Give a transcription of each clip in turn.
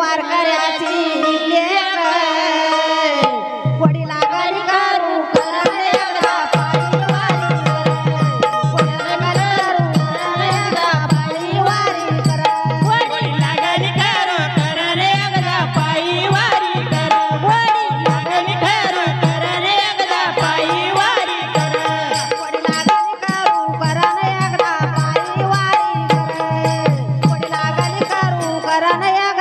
वारकऱ्याची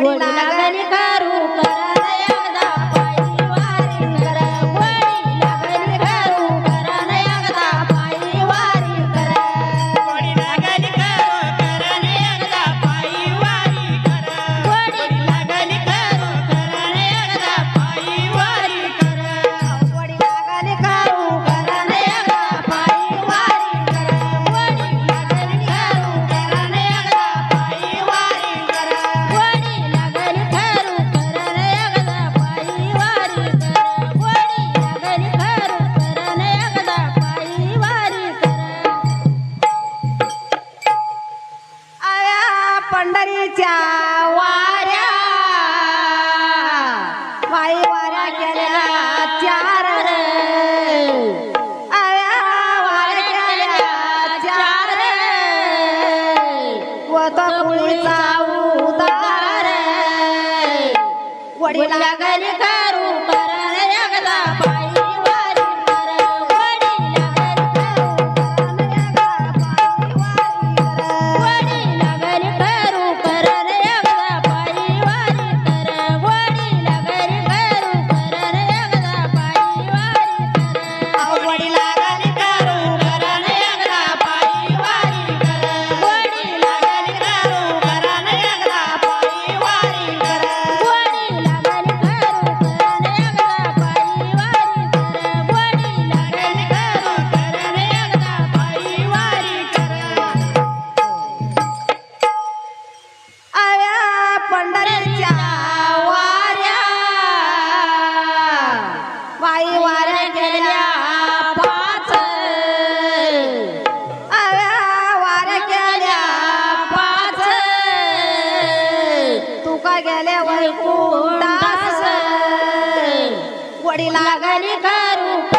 我的那个你看。कुळीचा उदार वडिला घरी पंढरच्या वाऱ्या. वाई वाऱ्या केल्या पाच. वाऱ्या केल्या पाच. तुका गेल्या वैकुंडास वडीला गणी करू